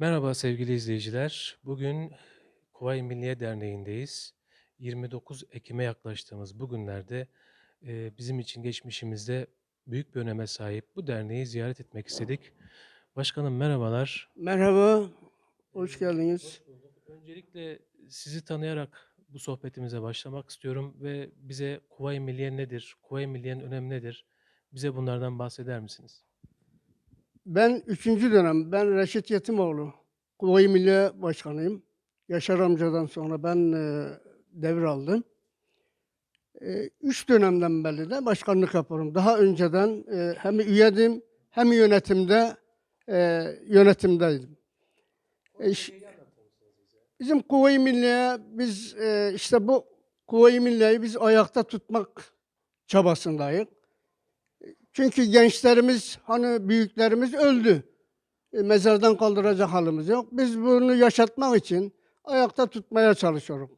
Merhaba sevgili izleyiciler. Bugün Kuvayi Milliye Derneği'ndeyiz. 29 Ekim'e yaklaştığımız bu günlerde bizim için geçmişimizde büyük bir öneme sahip bu derneği ziyaret etmek istedik. Başkanım merhabalar. Merhaba, hoş geldiniz. Öncelikle sizi tanıyarak bu sohbetimize başlamak istiyorum ve bize Kuvayi Milliye nedir, Kuvayi Milliye'nin önemi nedir? Bize bunlardan bahseder misiniz? Ben üçüncü dönem, ben Reşit Yetimoğlu, Kuvayi Milliye Başkanıyım. Yaşar amcadan sonra ben e, devraldım. E, üç dönemden beri de başkanlık yapıyorum. Daha önceden e, hem üyedim hem yönetimde e, yönetimdeydim. E, bizim Kuvayi Milliye, biz e, işte bu Kuvayi Milliye'yi biz ayakta tutmak çabasındayız. Çünkü gençlerimiz, hani büyüklerimiz öldü. E, mezardan kaldıracak halimiz yok. Biz bunu yaşatmak için ayakta tutmaya çalışıyoruz.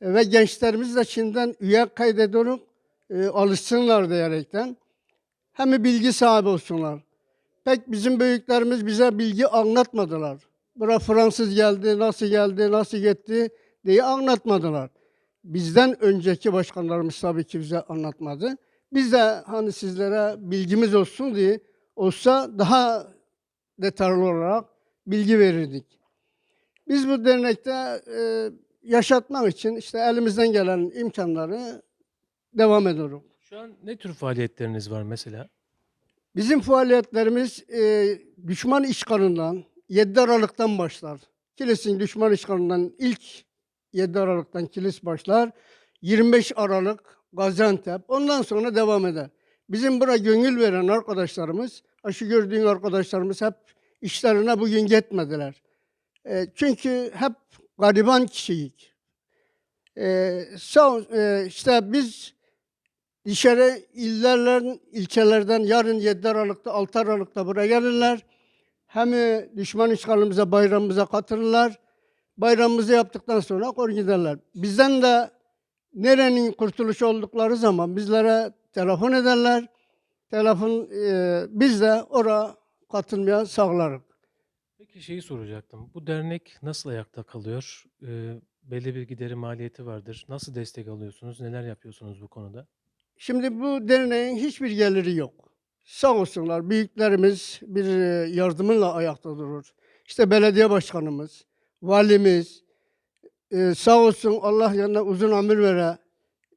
E, ve gençlerimiz de şimdiden üye kaydediyoruz. E, alışsınlar diyerekten. Hem bilgi sahibi olsunlar. Pek bizim büyüklerimiz bize bilgi anlatmadılar. Bura Fransız geldi, nasıl geldi, nasıl gitti diye anlatmadılar. Bizden önceki başkanlarımız tabii ki bize anlatmadı. Biz de hani sizlere bilgimiz olsun diye olsa daha detaylı olarak bilgi verirdik. Biz bu dernekte e, yaşatmak için işte elimizden gelen imkanları devam ediyoruz. Şu an ne tür faaliyetleriniz var mesela? Bizim faaliyetlerimiz e, düşman işgalından 7 Aralık'tan başlar. Kilis'in düşman işgalinden ilk 7 Aralık'tan kilis başlar. 25 Aralık Gaziantep. Ondan sonra devam eder. Bizim buna gönül veren arkadaşlarımız, şu gördüğün arkadaşlarımız hep işlerine bugün gitmediler. E, çünkü hep gariban kişiyik. E, ol- e, işte biz dışarı illerden, ilçelerden yarın 7 Aralık'ta, 6 Aralık'ta buraya gelirler. Hem düşman işgalimize, bayramımıza katılırlar. Bayramımızı yaptıktan sonra kor giderler. Bizden de nerenin kurtuluşu oldukları zaman bizlere telefon ederler. Telefon e, biz de oraya katılmaya sağlarız. Peki şeyi soracaktım. Bu dernek nasıl ayakta kalıyor? Eee, belli bir gideri maliyeti vardır. Nasıl destek alıyorsunuz? Neler yapıyorsunuz bu konuda? Şimdi bu derneğin hiçbir geliri yok. Sağ olsunlar büyüklerimiz bir e, yardımıyla ayakta durur. İşte belediye başkanımız, valimiz, e, sağ olsun Allah yanına uzun ömür vere.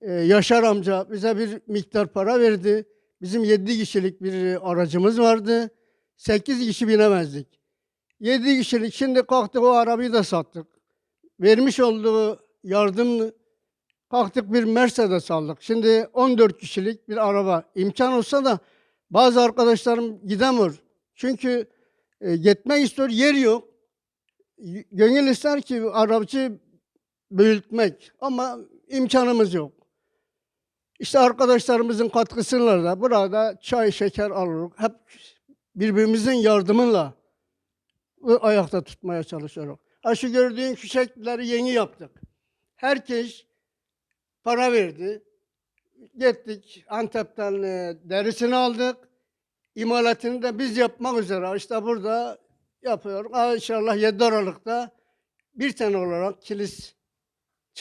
e, Yaşar amca bize bir miktar para verdi. Bizim yedi kişilik bir e, aracımız vardı. Sekiz kişi binemezdik. Yedi kişilik şimdi kalktık o arabayı da sattık. Vermiş olduğu yardım Kalktık bir Mercedes aldık. Şimdi 14 kişilik bir araba. İmkan olsa da bazı arkadaşlarım gidemiyor. Çünkü e, gitmek istiyor, yer yok. Gönül ister ki arabacı büyütmek ama imkanımız yok. İşte arkadaşlarımızın katkısıyla da burada çay, şeker alıyoruz. Hep birbirimizin yardımıyla ayakta tutmaya çalışıyoruz. Ha şu gördüğün fişekleri yeni yaptık. Herkes para verdi. Gittik Antep'ten e, derisini aldık. İmalatını da biz yapmak üzere. İşte burada yapıyoruz. İnşallah 7 Aralık'ta bir tane olarak kilis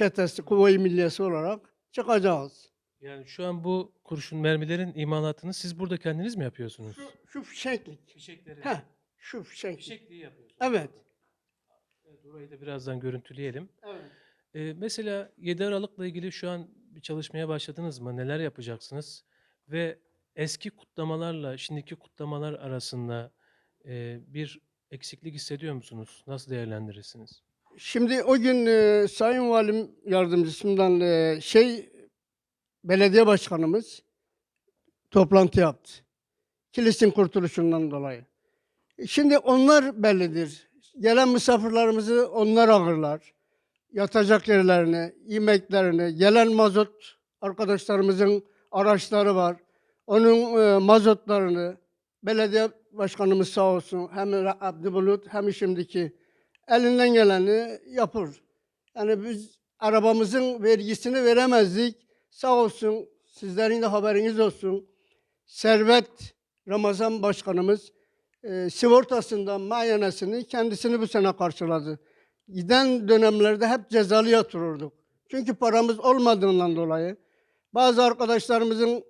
çetesi, Kuvayi Milliyesi olarak çıkacağız. Yani şu an bu kurşun mermilerin imalatını siz burada kendiniz mi yapıyorsunuz? Şu, şu fişeklik. Fişekleri. Heh, şu fişeklik. Fişekliği yapıyorsunuz. Evet. Evet, Burayı da birazdan görüntüleyelim. evet. Eee, mesela 7 Aralık'la ilgili şu an bir çalışmaya başladınız mı? Neler yapacaksınız? Ve eski kutlamalarla şimdiki kutlamalar arasında eee, bir eksiklik hissediyor musunuz? Nasıl değerlendirirsiniz? Şimdi o gün e, Sayın Valim Yardımcısından e, şey belediye başkanımız toplantı yaptı. Kilis'in kurtuluşundan dolayı. Şimdi onlar bellidir. Gelen misafirlerimizi onlar ağırlar. Yatacak yerlerini, yemeklerini, gelen mazot arkadaşlarımızın araçları var. Onun e, mazotlarını belediye başkanımız sağ olsun hem Abdü Bulut hem şimdiki elinden geleni yapır. Yani biz arabamızın vergisini veremezdik. Sağ olsun sizlerin de haberiniz olsun. Servet Ramazan Başkanımız e, sigortasından mayanesini kendisini bu sene karşıladı. Giden dönemlerde hep cezalı yatırırdık. Çünkü paramız olmadığından dolayı bazı arkadaşlarımızın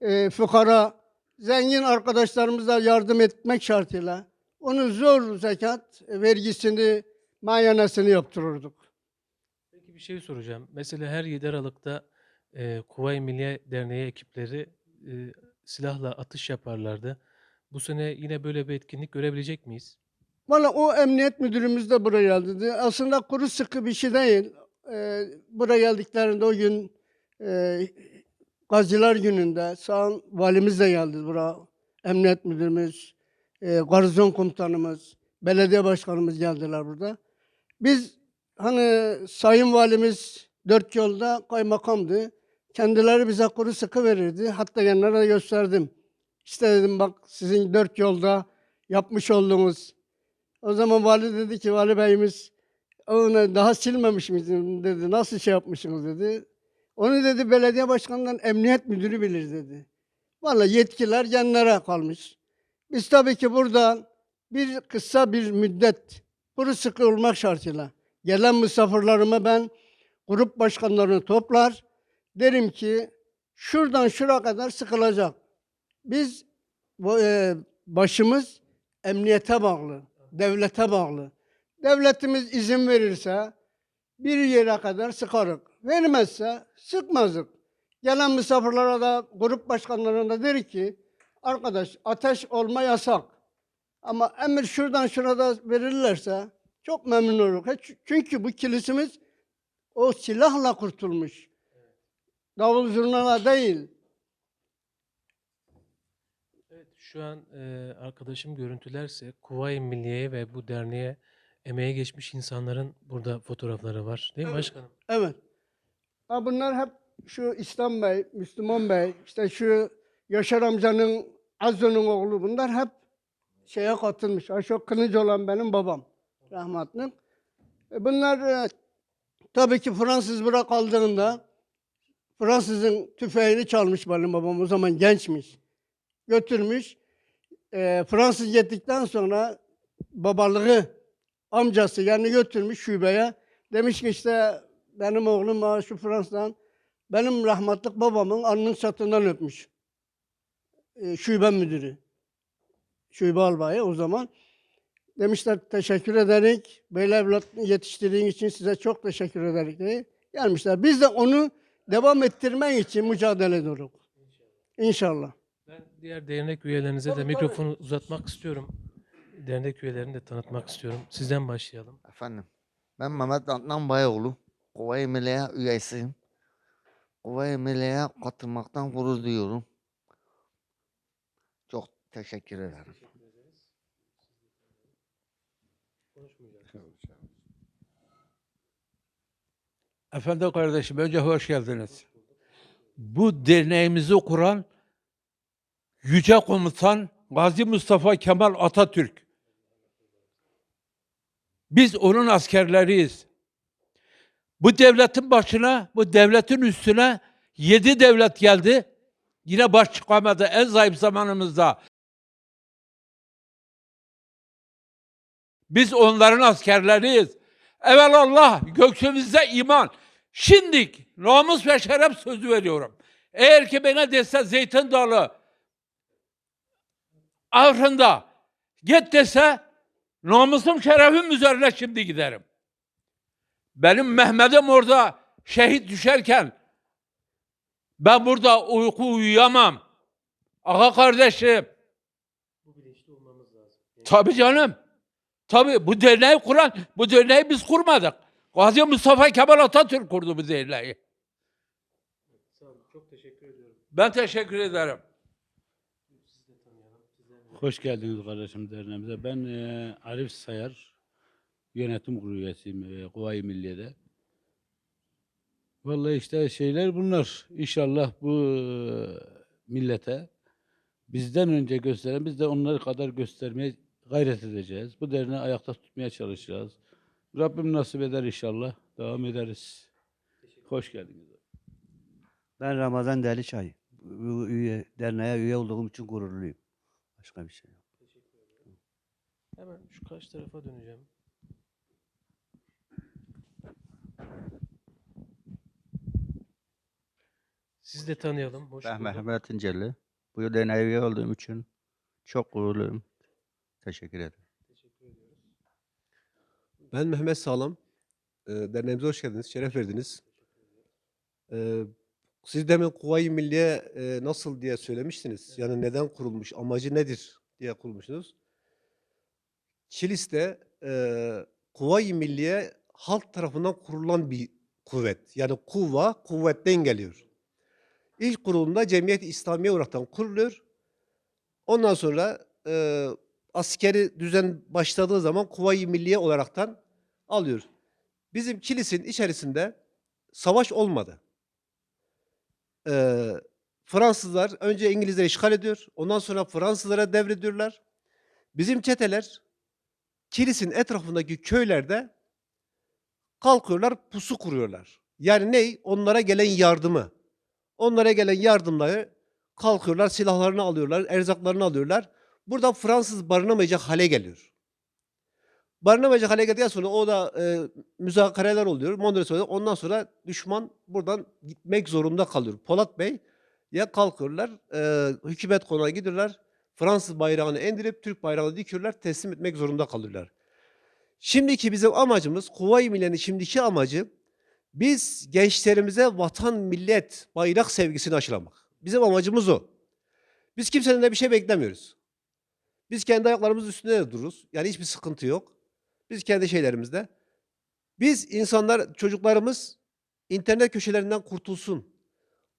e, fukara, zengin arkadaşlarımıza yardım etmek şartıyla onun zor zekat vergisini, mayanesini yaptırırdık. Peki bir şey soracağım. Mesela her 7 Aralık'ta e, Kuvayi Milliye Derneği ekipleri e, silahla atış yaparlardı. Bu sene yine böyle bir etkinlik görebilecek miyiz? Valla o emniyet müdürümüz de buraya geldi. Aslında kuru sıkı bir şey değil. Ee, buraya geldiklerinde o gün e, Gaziler gününde sağ valimiz de geldi buraya. Emniyet müdürümüz, e, garnizon komutanımız, belediye başkanımız geldiler burada. Biz hani sayın valimiz dört yolda kaymakamdı. Kendileri bize kuru sıkı verirdi. Hatta yanlara gösterdim. İşte dedim bak sizin dört yolda yapmış olduğunuz o zaman vali dedi ki vali beyimiz onu daha silmemiş misin dedi. Nasıl şey yapmışsınız dedi. Onu dedi belediye başkanından emniyet müdürü bilir dedi. Vallahi yetkiler genlere kalmış. Biz tabii ki buradan bir kısa bir müddet kuru sıkı olmak şartıyla gelen misafirlerime ben grup başkanlarını toplar. Derim ki şuradan şuraya kadar sıkılacak. Biz bu, e, başımız emniyete bağlı, devlete bağlı. Devletimiz izin verirse bir yere kadar sıkarık. Vermezse sıkmazık. Gelen misafirlere de grup başkanlarına da der ki arkadaş ateş olma yasak. Ama emir şuradan şurada verirlerse çok memnun oluruz. Çünkü bu kilisimiz o silahla kurtulmuş. Davul zurnala değil. Evet, şu an e, arkadaşım görüntülerse Kuvayi Milliye'ye ve bu derneğe emeğe geçmiş insanların burada fotoğrafları var. Değil mi Evet. başkanım? Evet. Ha bunlar hep şu İslam Bey, Müslüman Bey, işte şu Yaşar amcanın, Azzo'nun oğlu bunlar hep şeye katılmış. Aşok Kılıç olan benim babam rahmetli. E bunlar e, tabii ki Fransız bırak kaldığında Fransızın tüfeğini çalmış benim babam. O zaman gençmiş. Götürmüş. E, Fransız gittikten sonra babalığı amcası yani götürmüş şubeye. Demiş ki işte benim oğlum şu Fransa'dan benim rahmetlik babamın alnının çatından öpmüş. E, şube müdürü. Şube albayı o zaman. Demişler teşekkür ederik. Böyle evlat yetiştirdiğin için size çok teşekkür ederik diye gelmişler. Biz de onu devam ettirmek için mücadele ediyoruz. İnşallah. Ben diğer dernek üyelerinize de Tabii, mikrofonu uzatmak istiyorum. Dernek üyelerini de tanıtmak istiyorum. Sizden başlayalım. Efendim, ben Mehmet Adnan Bayoğlu, Kuvayi Milliye üyesiyim. Kuvayi Milliye'ye katılmaktan gurur duyuyorum. Teşekkür ederim. Efendim kardeşim önce hoş geldiniz. Bu derneğimizi kuran Yüce Komutan Gazi Mustafa Kemal Atatürk. Biz onun askerleriyiz. Bu devletin başına, bu devletin üstüne yedi devlet geldi. Yine baş çıkamadı en zayıf zamanımızda. Biz onların askerleriyiz. Evelallah göksümüzde iman. Şimdi namus ve şeref sözü veriyorum. Eğer ki bana dese Zeytin Dalı Afrin'da git dese namusum şerefim üzerine şimdi giderim. Benim Mehmet'im orada şehit düşerken ben burada uyku uyuyamam. Aga kardeşim. Bu bilinçli olmamız lazım. Tabii canım. Tabii bu derneği kuran, bu derneği biz kurmadık. Gazi Mustafa Kemal Atatürk kurdu bu derneği. Sağ olun. Çok teşekkür ediyorum. Ben teşekkür ederim. Hoş geldiniz kardeşim derneğimize. Ben eee, Arif Sayar, yönetim kurulu üyesiyim eee, Kuvayi Milliye'de. Vallahi işte şeyler bunlar. İnşallah bu eee, millete bizden önce gösteren, biz de onları kadar göstermeye gayret edeceğiz. Bu derneği ayakta tutmaya çalışacağız. Rabbim nasip eder inşallah. Devam ederiz. Hoş geldiniz. Ben Ramazan Deliçay. Bu üye, derneğe üye olduğum için gururluyum. Başka bir şey yok. Hemen şu karşı tarafa döneceğim. Sizi de tanıyalım. Hoş Ben bulduk. Mehmet İnceli. Bu derneğe üye olduğum için çok gururluyum. Teşekkür ederim. Teşekkür ediyoruz. Ben Mehmet Sağlam. Ee, derneğimize hoş geldiniz, şeref verdiniz. Ee, siz demin Kuvayi Milliye e, nasıl diye söylemiştiniz. Yani neden kurulmuş, amacı nedir diye kurmuşsunuz. Kilis'te e, Kuvayi Milliye halk tarafından kurulan bir kuvvet. Yani kuva, kuvvetten geliyor. İlk kurulunda Cemiyet-i İslamiye olaraktan kuruluyor. Ondan sonra e, askeri düzen başladığı zaman Kuvayi Milliye olaraktan alıyor. Bizim kilisin içerisinde savaş olmadı. Ee, Fransızlar önce İngilizleri işgal ediyor. Ondan sonra Fransızlara devrediyorlar. Bizim çeteler kilisin etrafındaki köylerde kalkıyorlar, pusu kuruyorlar. Yani ne? Onlara gelen yardımı. Onlara gelen yardımları kalkıyorlar, silahlarını alıyorlar, erzaklarını alıyorlar. Burada Fransız barınamayacak hale geliyor. Barınamayacak hale geldikten sonra o da e, müzakereler oluyor. Mondros. Ondan sonra düşman buradan gitmek zorunda kalıyor. Polat Bey ya kalkıyorlar, e, hükümet konağa gidiyorlar. Fransız bayrağını indirip Türk bayrağını dikiyorlar, teslim etmek zorunda kalıyorlar. Şimdiki bizim amacımız, Kuvayi Milliye'nin şimdiki amacı biz gençlerimize vatan, millet, bayrak sevgisini aşılamak. Bizim amacımız o. Biz kimsenin de bir şey beklemiyoruz. Biz kendi ayaklarımızın üstünde de dururuz. Yani hiçbir sıkıntı yok. Biz kendi şeylerimizde. Biz insanlar, çocuklarımız internet köşelerinden kurtulsun.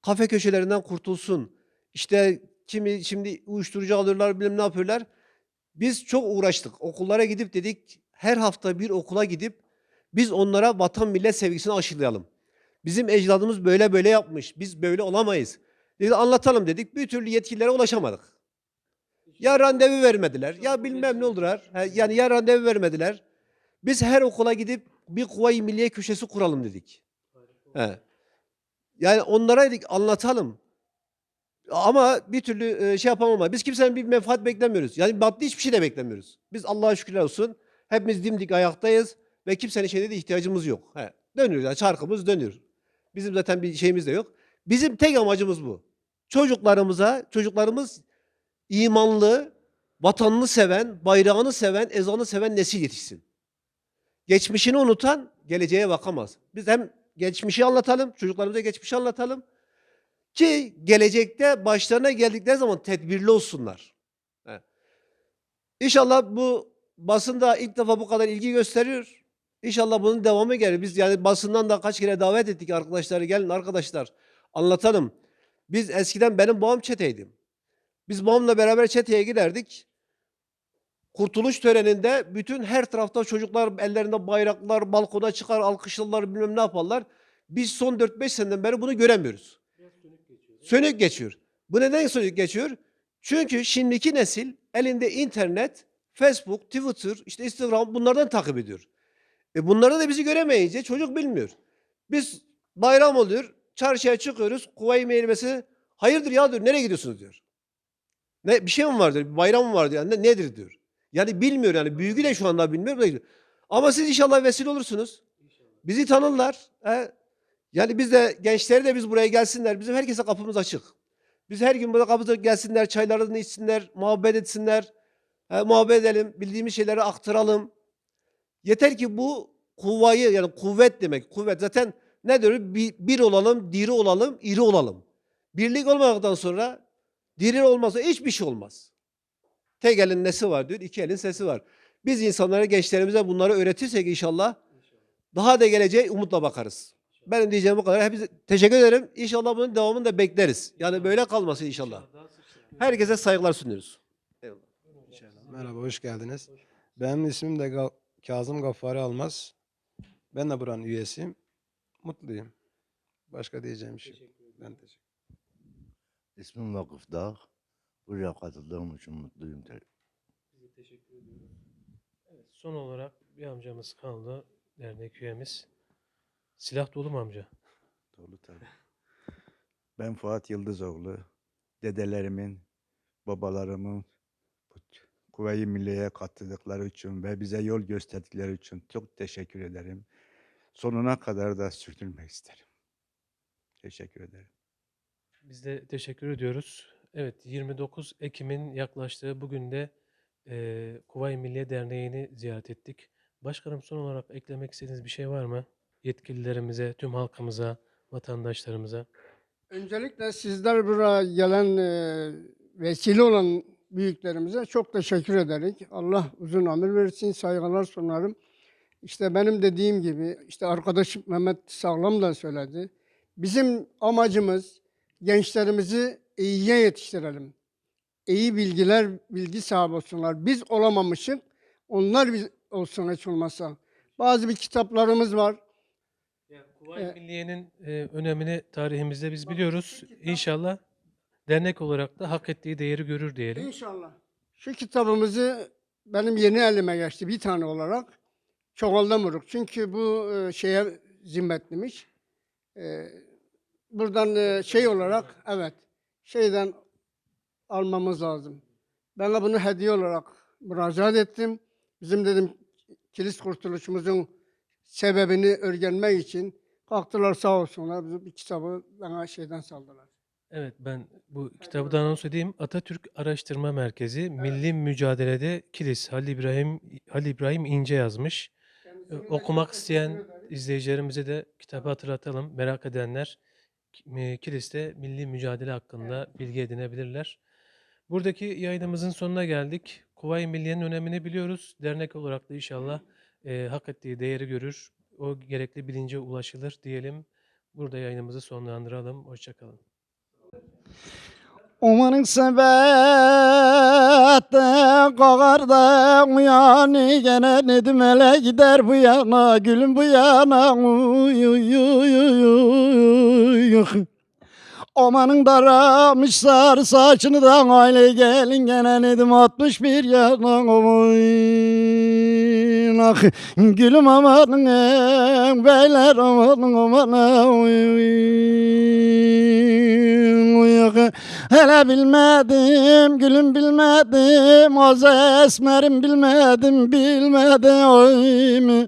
Kafe köşelerinden kurtulsun. İşte kimi şimdi uyuşturucu alıyorlar, bilmem ne yapıyorlar. Biz çok uğraştık. Okullara gidip dedik, her hafta bir okula gidip biz onlara vatan millet sevgisini aşılayalım. Bizim ecdadımız böyle böyle yapmış. Biz böyle olamayız. Dedi anlatalım dedik. Bir türlü yetkililere ulaşamadık. Ya randevu vermediler, ya bilmem ne oldular. Yani ya randevu vermediler. Biz her okula gidip bir Kuvayi Milliye köşesi kuralım dedik. He. Yani onlara dedik anlatalım. Ama bir türlü e, şey yapamama. Biz kimsenin bir menfaat beklemiyoruz. Yani maddi hiçbir şey de beklemiyoruz. Biz Allah'a şükürler olsun. Hepimiz dimdik ayaktayız ve kimsenin şeyine de ihtiyacımız yok. He. Dönüyor yani çarkımız dönüyor. Bizim zaten bir şeyimiz de yok. Bizim tek amacımız bu. Çocuklarımıza, çocuklarımız imanlı, vatanını seven, bayrağını seven, ezanı seven nesil yetişsin. Geçmişini unutan geleceğe bakamaz. Biz hem geçmişi anlatalım, çocuklarımıza geçmişi anlatalım ki gelecekte başlarına geldikleri zaman tedbirli olsunlar. İnşallah bu basında ilk defa bu kadar ilgi gösteriyor. İnşallah bunun devamı gelir. Biz yani basından da kaç kere davet ettik arkadaşları gelin arkadaşlar anlatalım. Biz eskiden benim babam çeteydim. Biz babamla beraber çeteye giderdik. Kurtuluş töreninde bütün her tarafta çocuklar ellerinde bayraklar, balkona çıkar, alkışlarlar, bilmem ne yaparlar. Biz son 4-5 seneden beri bunu göremiyoruz. Sönük geçiyor. Bu neden sönük geçiyor? Çünkü şimdiki nesil elinde internet, Facebook, Twitter, işte Instagram bunlardan takip ediyor. E bunları da bizi göremeyince çocuk bilmiyor. Biz bayram oluyor, çarşıya çıkıyoruz, Kuvayi Meylemesi, hayırdır ya diyor, nereye gidiyorsunuz diyor. Ne, bir şey mi vardır, bir bayram mı vardır, yani ne- nedir diyor. Yani bilmiyor yani, büyüğü de şu anda bilmiyor. Ama siz inşallah vesile olursunuz. Bizi tanırlar. He. Yani biz de gençleri de biz buraya gelsinler. Bizim herkese kapımız açık. Biz her gün burada kapımıza gelsinler, çaylarını içsinler, muhabbet etsinler. He, muhabbet edelim, bildiğimiz şeyleri aktaralım. Yeter ki bu kuvayı yani kuvvet demek. Kuvvet zaten ne diyor? Bir, bir olalım, diri olalım, iri olalım. Birlik olmadıktan sonra diri olmazsa hiçbir şey olmaz. Tek elin nesi var diyor, iki elin sesi var. Biz insanlara, gençlerimize bunları öğretirsek inşallah daha da geleceğe umutla bakarız. Benim diyeceğim bu kadar. Hepinize teşekkür ederim. İnşallah bunun devamını da bekleriz. Yani böyle kalmasın inşallah. Herkese saygılar sunuyoruz. Merhaba, hoş geldiniz. Benim ismim de Ga- Kazım Gaffari Almaz. Ben de buranın üyesiyim. Mutluyum. Başka diyeceğim bir şey. Ben teşekkür İsmim Vakıf Dağ. Buraya katıldığım için mutluyum. Biz de teşekkür ediyoruz. Evet, son olarak bir amcamız kaldı. Dernek üyemiz. Silah dolu mu amca? Dolu tabii. Ben Fuat Yıldızoğlu. Dedelerimin, babalarımın bu Kuvayi Milliye'ye katıldıkları için ve bize yol gösterdikleri için çok teşekkür ederim. Sonuna kadar da sürdürmek isterim. Teşekkür ederim. Biz de teşekkür ediyoruz. Evet, 29 Ekim'in yaklaştığı bugün de eee Kuvayi Milliye Derneği'ni ziyaret ettik. Başkanım son olarak eklemek istediğiniz bir şey var mı? Yetkililerimize, tüm halkımıza, vatandaşlarımıza. Öncelikle sizler buraya gelen e, vesile olan büyüklerimize çok teşekkür ederim. Allah uzun ömür versin, saygılar sunarım. İşte benim dediğim gibi, işte arkadaşım Mehmet Sağlam da söyledi. Bizim amacımız gençlerimizi iyiye yetiştirelim. İyi bilgiler, bilgi sahibi olsunlar. Biz olamamışız, onlar biz olsun hiç olmazsa. Bazı bir kitaplarımız var. Kuvayi Ee, Milliye'nin eee, önemini tarihimizde biz biliyoruz. İnşallah dernek olarak da hak ettiği değeri görür diyelim. İnşallah. Şu kitabımızı benim yeni elime geçti bir tane olarak. Çoğaltamıyoruz. Çünkü bu e, şeye zimmetliymiş. E, buradan e, şey olarak evet şeyden almamız lazım. Ben de bunu hediye olarak müracaat ettim. Bizim dedim kilis kurtuluşumuzun sebebini öğrenmek için kalktılar sağ olsunlar. Bizi bir kitabı bana şeyden saldılar. Evet ben bu kitabı da anons edeyim. Atatürk Araştırma Merkezi Milli Mücadelede Kilis Halil İbrahim Halil İbrahim İnce yazmış. Ee, Okumak isteyen izleyicilerimize de kitabı hatırlatalım. Merak edenler Kilis'te milli mücadele hakkında bilgi edinebilirler. Buradaki yayınımızın sonuna geldik. Kuvayi Milliye'nin önemini biliyoruz. Dernek olarak da inşallah e, hak ettiği değeri görür. O gerekli bilince ulaşılır diyelim. Burada yayınımızı sonlandıralım. Hoşçakalın. Umanın sebette kakar da uyanı gene nedim ele gider bu yana gülüm bu yana uy. Omanın daramış sarı saçını da aile gelin gene nedim 61 yana oy ah gülüm amanın eh, beyler amanın amanın ah. Hele bilmedim, gülüm bilmedim, az esmerim bilmedim, bilmedim oy?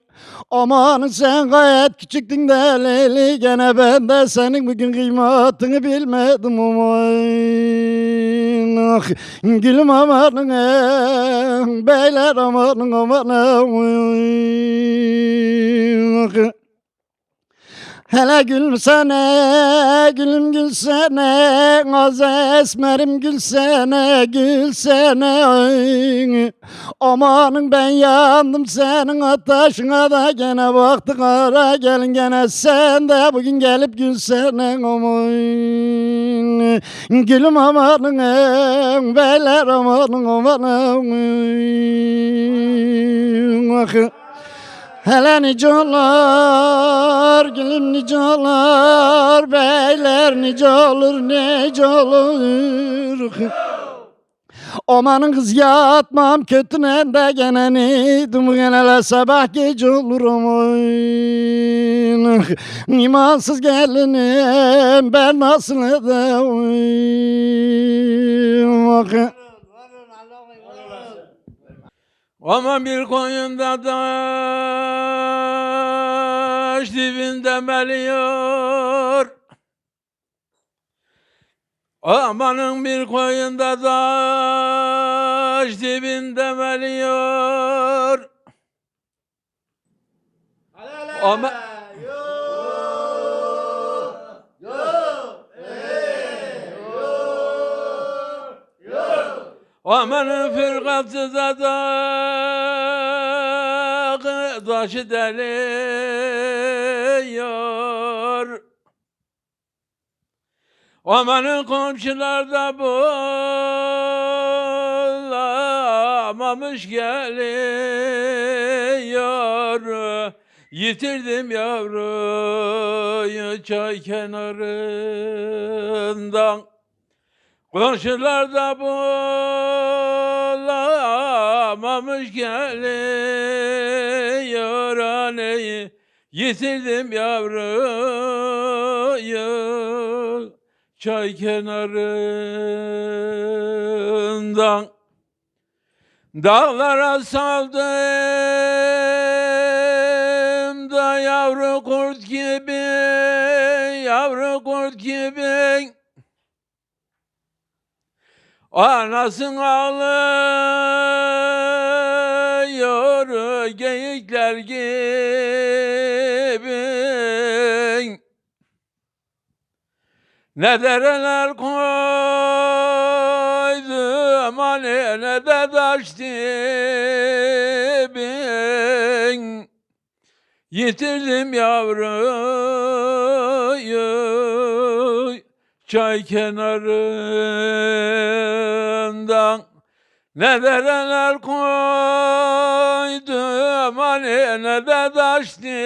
Aman sen gayet küçüktün de Leyli gene ben de senin bugün kıymetini bilmedim aman ah Gülüm amanın eh, beyler amanın amanın ah Hele gülsene, gülüm gülsene, az esmerim gülsene, gülsene. oy. Amanın ben yandım senin ateşine de gene baktı kara gelin gene sen de bugün gelip gülsene aman. Gülüm amanın eh, beyler amanın amanın. Ah. Hele nicalar, gülüm nicalar, beyler nice olur, nice olur. Amanın kız yatmam kötüne de gene nidim genele sabah gece olur aman. İmansız gelinim ben nasıl edeyim. Ama bir koyunda taş dibinde meliyor. Amanın bir koyunda taş dibinde meliyor. Ama Amanın firkatı da dağı taşı deliyor. Amanın komşular da bulamamış geliyor. Yitirdim yavruyu çay kenarından. Komşular da bulamamış geliyor anneyi Yitirdim yavruyu çay kenarından Dağlara saldım da yavru kurt gibi, yavru kurt gibi. Anasın ağlıyor geyikler gibi. Ne dereler koydum hani ne de taş dibin. Yitirdim yavruyu çay kenarından. Ne dereler koydum hani ne de taş dibin.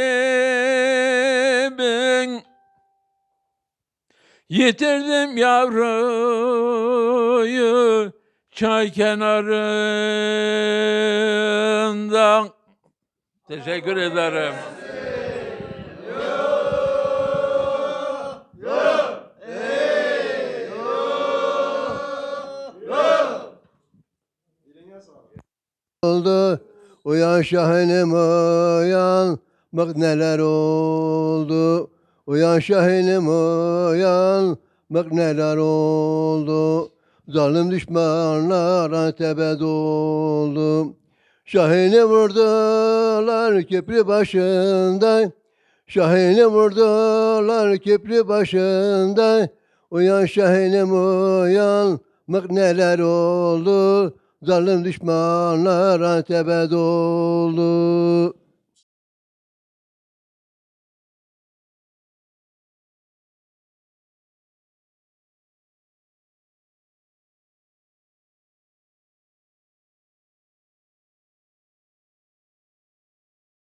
Yitirdim yavruyu çay kenarından. Teşekkür ederim. Oldu. Uyan şahinim uyan. Bak neler oldu. Uyan şahinim uyan. Bak neler oldu. Zalim düşmanlar Antep'e doldu. Şahini vurdular köprü başında. Şahini vurdular köprü başında. Uyan şahinim uyan. Bak neler oldu. Zalim düşmanlar Antep'e doldu.